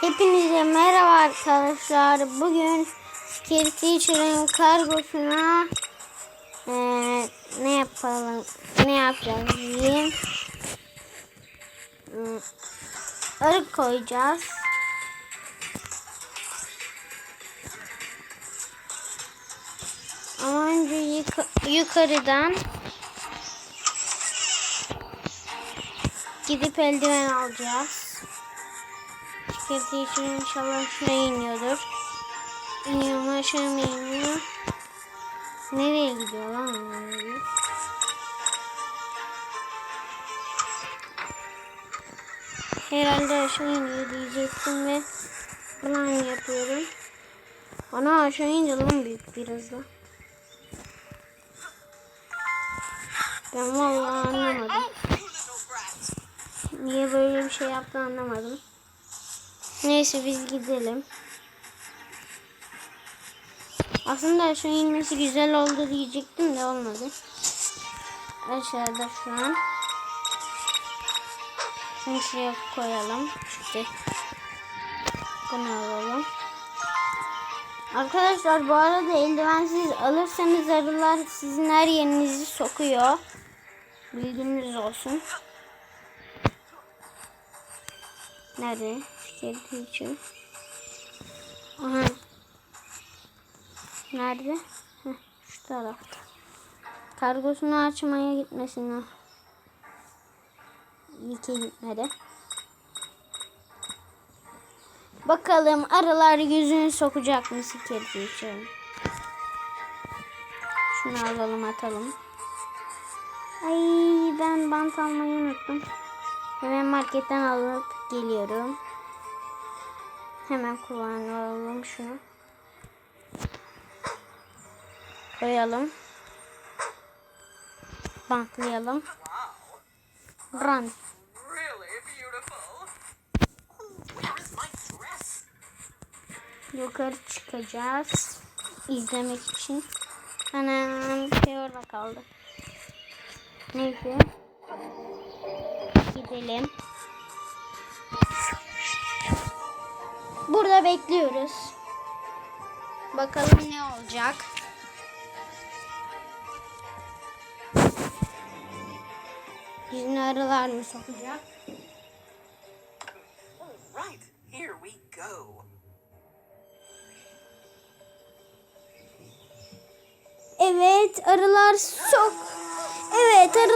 Hepinize merhaba arkadaşlar. Bugün Scary Teacher'ın kargosuna eee, ne yapalım? Ne yapacağız diyeyim. Hmm, Arı koyacağız. Ama önce yuka- yukarıdan gidip eldiven alacağız. Çıkartı için inşallah şuraya iniyordur. İniyor mu aşağı mı iniyor? Nereye gidiyor lan? bu? Herhalde aşağı iniyor diyecektim ve plan yapıyorum. Ana aşağı indi lan büyük biraz da. Ben vallahi anlamadım. Niye böyle bir şey yaptı anlamadım. Neyse biz gidelim. Aslında aşağı inmesi güzel oldu diyecektim de olmadı. Aşağıda şu an. Şunu şuraya koyalım. İşte. Bunu alalım. Arkadaşlar bu arada eldivensiz alırsanız arılar sizin her yerinizi sokuyor. Bilginiz olsun. Nerede? Skeleton için. Aha. Nerede? Heh, şu tarafta. Kargosunu açmaya gitmesin o. İyi ki gitmedi. Bakalım arılar yüzünü sokacak mı skeleton için? Şunu alalım atalım. Ay ben bant almayı unuttum. Hemen marketten alıp geliyorum. Hemen kullanalım şunu. Koyalım. Bantlayalım. Run. Yukarı çıkacağız. İzlemek için. Anam şey orada kaldı. Neyse. Gidelim. Burada bekliyoruz. Bakalım ne olacak. Yüzüne arılar mı sokacak? Right, here we go. Evet arılar sok. Evet arı